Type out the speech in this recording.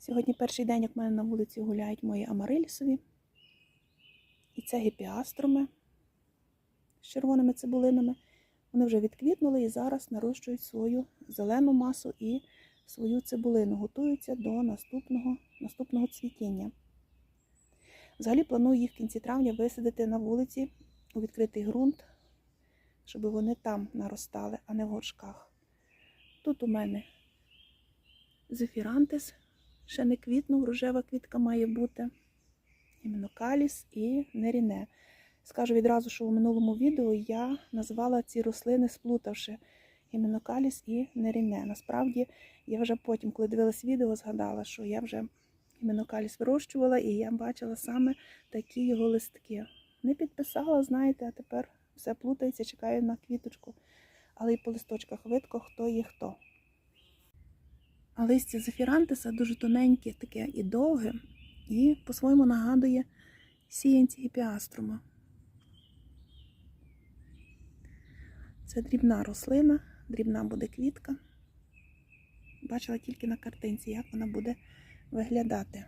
Сьогодні перший день, як в мене на вулиці гуляють мої амарилісові. І це гіпіастроми з червоними цибулинами. Вони вже відквітнули і зараз нарощують свою зелену масу і свою цибулину. Готуються до наступного, наступного цвітіння. Взагалі планую їх в кінці травня висадити на вулиці у відкритий ґрунт, щоб вони там наростали, а не в горшках. Тут у мене зефірантис, ще не квітнув, рожева квітка має бути. Іменокаліс і неріне. Скажу відразу, що у минулому відео я назвала ці рослини, сплутавши іменокаліс і неріне. Насправді, я вже потім, коли дивилась відео, згадала, що я вже іменокаліс вирощувала і я бачила саме такі його листки. Не підписала, знаєте, а тепер все плутається, чекаю на квіточку. Але і по листочках видко, хто є хто. А листя зефірантиса дуже тоненьке, таке і довге, і по-своєму нагадує сіянці гіпіаструма. Це дрібна рослина, дрібна буде квітка. Бачила тільки на картинці, як вона буде виглядати.